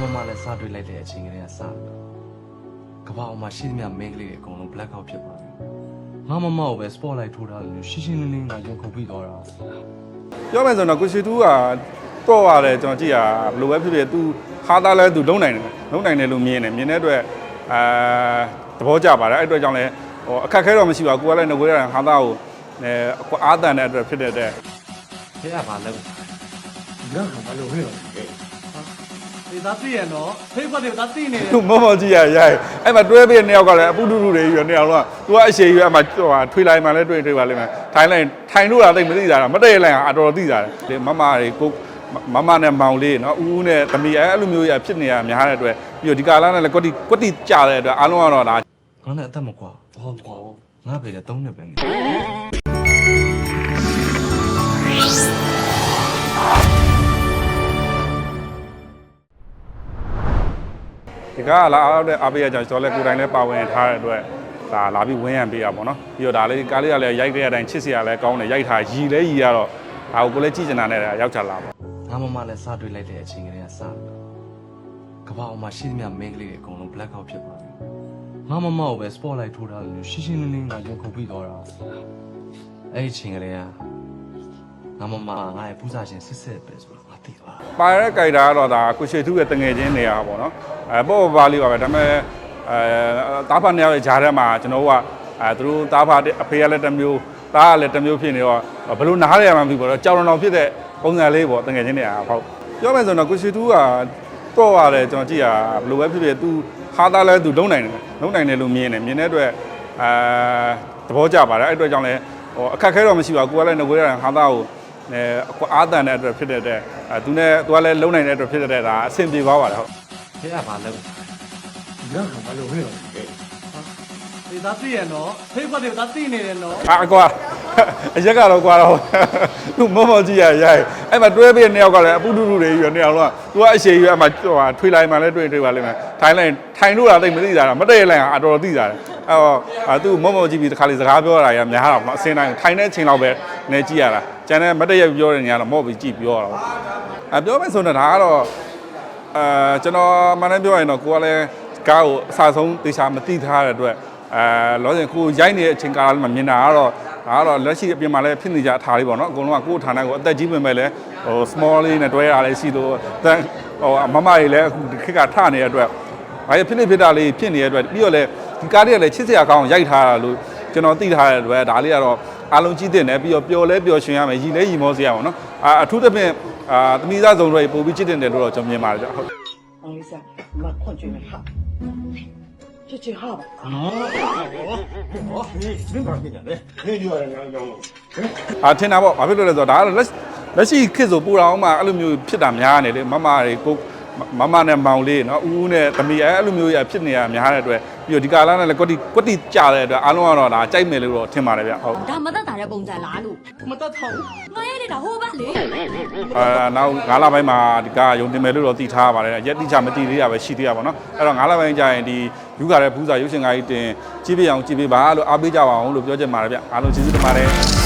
တော်မှလည်းစတွေ့လိုက်တဲ့အချိန်ကလေးကစပြီးကဘာအောင်မှာရှိသမျှမင်းကလေးတွေအကုန်လုံး black out ဖြစ်သွားတယ်ငါမမကိုပဲ spotlight ထိုးထားလို့ရှင်းရှင်းလင်းလင်းကရုံခုပြီးသွားတာပြောမယ်ဆိုတော့ကိုရှီတူကတော့ရတယ်ကျွန်တော်ကြည့်ရဘယ်လိုပဲဖြစ်ဖြစ် तू ဟာသားလဲ तू လုံးနိုင်တယ်လုံးနိုင်တယ်လို့မြင်တယ်မြင်တဲ့အတွက်အာသဘောကျပါတယ်အဲ့အတွက်ကြောင့်လည်းဟိုအခက်ခဲတော့မရှိပါဘူးကိုကလည်းငွေရတာဟာသားကိုအဲအားတန်တဲ့အတွက်ဖြစ်တဲ့အတွက်ခဲရပါလဲငါကဘာလို့ဟဲ့လဲ ဒီသားသိရနော်ဖေကတွေသားသိနေတယ်သူမောမောကြည့်ရရိုက်အဲ့မှာတွဲပြီးနှစ်ယောက်ကလည်းအပူတူတူတွေယူနေအောင်လို့သူကအရှိရွယ်အမှဟိုထွေလိုက်မှလည်းတွေ့တွေ့ပါလိမ့်မယ်ထိုင်းလိုက်ထိုင်လို့တာသိမသိတာမတည့်လိုက်အတော်သိတာလေမမတွေကိုမမနဲ့မောင်လေးနော်ဦးဦးနဲ့သမီးအဲ့လိုမျိုးရဖြစ်နေရများတဲ့အတွက်ပြီးတော့ဒီကာလာနဲ့လည်းကွတိကွတိကြတဲ့အတွက်အားလုံးကတော့ဒါငါနဲ့အသက်မကွာ好好。ငါဖေလည်းသုံးနှစ်ပဲင ဒီကားကလာအားတဲ့အားပေးရကြောင့်ကျွန်တော်လည်းကိုယ်တိုင်လည်းပါဝင်ထားတဲ့အတွက်ဒါလာပြီးဝင်းရံပေးရပါတော့ပြီးတော့ဒါလေးကားလေးကလည်းရိုက်တဲ့အတိုင်းချစ်စရာလည်းကောင်းတယ်ရိုက်ထားရီလဲရီရတော့ဒါကိုကိုလည်းကြည့်ချင်တာနဲ့ရောက်ချလာပါငါမမလည်းစတွေ့လိုက်တဲ့အချိန်ကလေးကစကဘာအောင်မှာရှိသမျှ main ကလေးတွေအကုန်လုံး black out ဖြစ်သွားတယ်ငါမမကိုပဲ spotlight ထိုးထားလို့ရှင်းရှင်းလင်းလင်းငါရုံခုန်ပြီးသွားတာအဲ့ဒီအချိန်ကလေးကငါမမငါရဲ့ပူဇာရှင်စစ်စစ်ပဲဆိုတော့ငါ သိသွားတာပါရတဲ့ကြိုက်တာကတော့ဒါကိုရှေထုရဲ့တငယ်ချင်းနေရာပေါ့နော်အဲပေါ့ပေါ့ပါလေးပါပဲဒါပေမဲ့အဲတားဖာနှစ်ယောက်ရဲ့ဂျားထဲမှာကျွန်တော်တို့ကအဲသူတို့တားဖာအဖေကလည်းတစ်မျိုးတားကလည်းတစ်မျိုးဖြစ်နေတော့ဘယ်လိုနားရရမှမသိဘူးပေါ့တော့ကြောင်တော်ဖြစ်တဲ့ပုံစံလေးပေါ့တငယ်ချင်းနေရာဟုတ်ပြောမယ်ဆိုတော့ကိုရှေထုကတော့ရတယ်ကျွန်တော်ကြည့်ရဘယ်လိုပဲဖြစ်ဖြစ် तू ဟာသားလဲ तू လုံနိုင်တယ်လုံနိုင်တယ်လို့မြင်တယ်မြင်တဲ့အတွက်အဲသဘောကျပါတယ်အဲ့အတွက်ကြောင့်လဲဟိုအခက်ခဲတော့မရှိပါဘူးကိုကလည်းငွေရဟာသားကို အဲအာသန်တဲ့အတွက်ဖြစ်တဲ့အတွက်သူနဲ့သူကလည်းလုံနိုင်တဲ့အတွက်ဖြစ်တဲ့အတွက်ဒါအဆင်ပြေပါပါတယ်ဟုတ်။ဒါကဘာလုပ်။ဒါကဘာလုပ်လဲ။ဒီသားသိရနော်ဖိတ်ဖတ်တယ်သားသိနေတယ်နော်အာကွာအရက်ကတော့ကွာတော့သူမောမောကြည့်ရရိုက်အဲ့မှာတွဲပြီးတဲ့နှစ်ယောက်ကလည်းအပူတူတူတွေယူနေအောင်လို့သူကအရှိယူအဲ့မှာထွေလိုက်မှလည်းတွေ့တွေ့ပါလိမ့်မယ်ထိုင်လိုက်ထိုင်လို့လားသိမသိတာမတည့်လိုက်အောင်အတော်တော်သိတာအဲ့တော့သူမောမောကြည့်ပြီးတခါလေစကားပြောတာရများတော့အစင်းတိုင်းထိုင်တဲ့အချိန်လောက်ပဲ နေကြည့်ရတာကျန်တဲ့မတည့်ရပြောတဲ့နေရာတော့မော့ပြီးကြည့်ပြောရတော့အဲပြောမယ်ဆိုတော့ဒါကတော့အဲကျွန်တော်မန်နဲ့ပြောရရင်တော့ကိုကလည်းကားကိုအစားဆုံးတေချာမသိထားတဲ့အတွက်အဲလောဆယ်ကိုရိုက်နေတဲ့အချိန်ကာလမှာမြင်တာကတော့ဒါကတော့လက်ရှိအပြင်မှာလည်းဖြစ်နေကြအထားလေးပေါ့နော်အကုန်လုံးကကိုယ့်ဌာနကိုအသက်ကြီးပင်မဲ့လည်းဟို small လေးနဲ့တွဲရလေးရှိလို့တန်ဟိုမမကြီးလည်းအခုဒီခေတ်ကထနေတဲ့အတွက်ဘာရဖြစ်နေဖြစ်တာလေးဖြစ်နေတဲ့အတွက်ပြီးတော့လည်းဒီကားလေးကလည်းချစ်စရာကောင်းအောင်ရိုက်ထားတာလို့ကျွန်တော်သိထားတဲ့အတွက်ဒါလေးကတော့ အားလုံးကြည့်တင်တယ်ပြီးတော့ပျော်လဲပျော်ရွှင်ရမယ်ရည်လဲရည်မောစရာပါနော်အာအထူးသဖြင့်အာသမီးသားစုံတွေပို့ပြီးကြည့်တင်တယ်လို့တော့ကျွန်မြင်ပါတယ်ကြာဟုတ်အောင်လေးစားမခွန်ကျွေးမယ်ဟာချစ်ချစ်ဟာပါဟောမင်းဘာဖြစ်ကြလဲနေကြရတယ်ငါကြောင်းအာထင်တာပေါ့ဘာဖြစ်လို့လဲဆိုတော့ဒါကတော့လက်လက်ရှိခေတ်ဆိုပူတာအောင်မှအဲ့လိုမျိုးဖြစ်တာများနေလေမမတွေကိုမမနဲ့မောင်လေးနော်ဦးဦးနဲ့သမီးအဲ့လိုမျိုးရဖြစ်နေတာများတဲ့အတွက် ပြီးတော့ဒီကာလာနဲ့လည်းကွတိကွတိကြတဲ့အတွက်အားလုံးကတော့ဒါကြိုက်မယ်လို့တော့ထင်ပါတယ်ဗျဟုတ်ဒါမသက်တာတဲ့ပုံစံလားလို့မတတ်ထောင်ငါရိုက်နေတာဟိုဘက်လေအာနောက်9လပိုင်းမှာဒီကာရုံတင်မယ်လို့တော့တည်ထားပါတယ်ရက်တိချမတည်သေးရပဲရှိသေးရပါတော့အဲ့တော့9လပိုင်းကျရင်ဒီယူကာတဲ့ဘူးစာရုပ်ရှင်ကားကြီးတင်ကြည့်ပြအောင်ကြည့်ပြပါလို့အားပေးကြပါအောင်လို့ပြောချင်ပါတယ်ဗျအားလုံးကျေးဇူးတင်ပါတယ်